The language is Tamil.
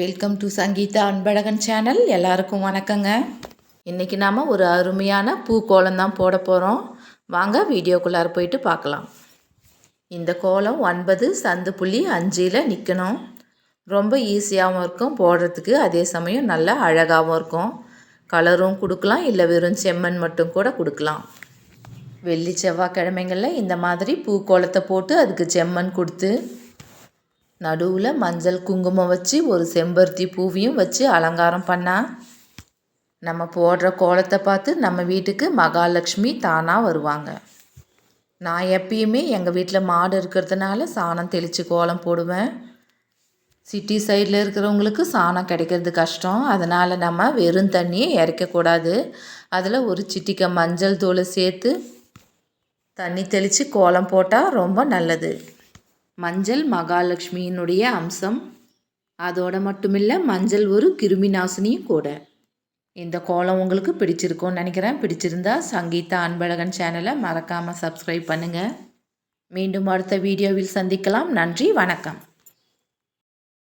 Welcome to Sangeetha Anbazhagan channel எல்லாருக்கும் வணக்கங்க. இன்றைக்கி நாம் ஒரு அருமையான பூ தான் போட போகிறோம் வாங்க வீடியோக்குள்ளார போயிட்டு பார்க்கலாம். இந்த கோலம் ஒன்பது சந்து புள்ளி அஞ்சில் நிற்கணும் ரொம்ப ஈஸியாகவும் இருக்கும் போடுறதுக்கு. அதே சமயம் நல்லா அழகாகவும் இருக்கும். கலரும் கொடுக்கலாம் இல்லை வெறும் செம்மண் மட்டும் கூட கொடுக்கலாம். வெள்ளி செவ்வாய்க்கிழமைகளில் இந்த மாதிரி பூ கோலத்தை போட்டு அதுக்கு செம்மண் கொடுத்து நடுவில் மஞ்சள் குங்குமம் வச்சு ஒரு செம்பருத்தி பூவையும் வச்சு அலங்காரம் பண்ணால் நம்ம போடுற கோலத்தை பார்த்து நம்ம வீட்டுக்கு மகாலட்சுமி தானாக வருவாங்க. நான் எப்பயுமே எங்கள் வீட்டில் மாடு இருக்கிறதுனால சாணம் தெளித்து கோலம் போடுவேன். சிட்டி சைடில் இருக்கிறவங்களுக்கு சாணம் கிடைக்கிறது கஷ்டம். அதனால் நம்ம வெறும் தண்ணியை இறைக்கக்கூடாது அதில் ஒரு சிட்டிக்க மஞ்சள் தூளை சேர்த்து தண்ணி தெளித்து கோலம் போட்டால் ரொம்ப நல்லது. மஞ்சள் மகாலட்சுமியினுடைய அம்சம். அதோட மட்டுமில்லை மஞ்சள் ஒரு கிருமி நாசினியும் கூட. இந்த கோலம் உங்களுக்கு பிடிச்சிருக்கும்னு நினைக்கிறேன். பிடிச்சிருந்தா சங்கீதா அன்பழகன் சேனலை மறக்காமல் சப்ஸ்கிரைப் பண்ணுங்கள் மீண்டும் அடுத்த வீடியோவில் சந்திக்கலாம். நன்றி வணக்கம்.